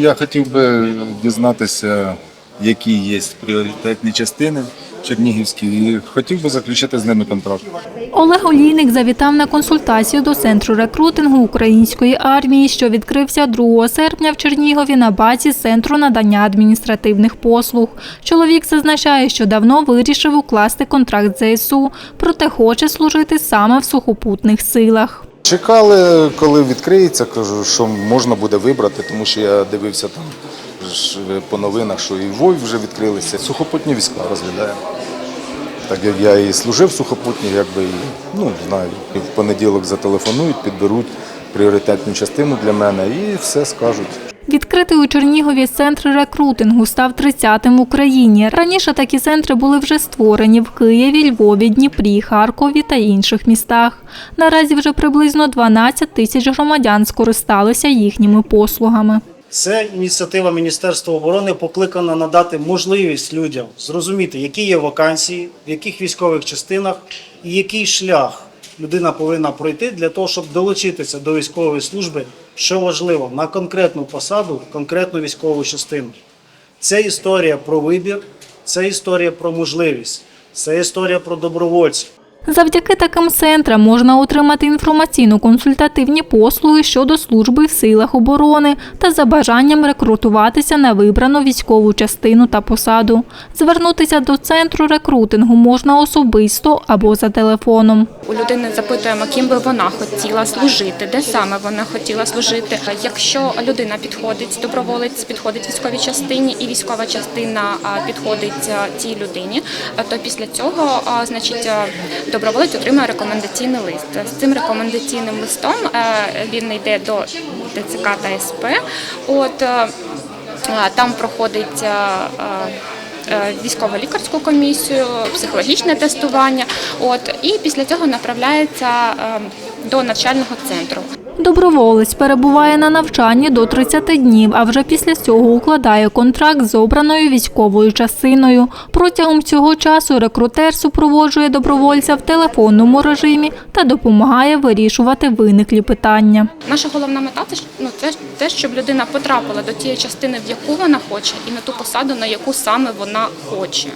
Я хотів би дізнатися, які є пріоритетні частини Чернігівські, і хотів би заключити з ними контракт. Олег Олійник завітав на консультацію до центру рекрутингу української армії, що відкрився 2 серпня в Чернігові на базі центру надання адміністративних послуг. Чоловік зазначає, що давно вирішив укласти контракт ЗСУ, проте хоче служити саме в сухопутних силах. Чекали, коли відкриється, кажу, що можна буде вибрати, тому що я дивився там по новинах, що і Вой вже відкрилися. Сухопутні війська розглядаємо. Так як я і служив сухопутні, якби ну знаю, і в понеділок зателефонують, підберуть пріоритетну частину для мене і все скажуть. Відкритий у Чернігові центр рекрутингу став 30-тим в Україні. Раніше такі центри були вже створені в Києві, Львові, Дніпрі, Харкові та інших містах. Наразі вже приблизно 12 тисяч громадян скористалися їхніми послугами. Це ініціатива Міністерства оборони покликана надати можливість людям зрозуміти, які є вакансії, в яких військових частинах і який шлях людина повинна пройти для того, щоб долучитися до військової служби, що важливо, на конкретну посаду, конкретну військову частину. Це історія про вибір, це історія про можливість, це історія про добровольців. Завдяки таким центрам можна отримати інформаційно-консультативні послуги щодо служби в силах оборони та за бажанням рекрутуватися на вибрану військову частину та посаду. Звернутися до центру рекрутингу можна особисто або за телефоном. У людини запитуємо, ким би вона хотіла служити, де саме вона хотіла служити. Якщо людина підходить, доброволець підходить військовій частині, і військова частина підходить а, тій людині, то після цього, значить, доброволець отримує рекомендаційний лист. З цим рекомендаційним листом е, він йде до ДЦК та СП. От е, там проходить. е, е, е, військово-лікарську комісію, психологічне тестування. От і після цього направляється до навчального центру. Доброволець перебуває на навчанні до 30 днів, а вже після цього укладає контракт з обраною військовою частиною. Протягом цього часу рекрутер супроводжує добровольця в телефонному режимі та допомагає вирішувати виниклі питання. Наша головна мета це ну, це те, щоб людина потрапила до тієї частини, в яку вона хоче, і на ту посаду, на яку саме вона хоче.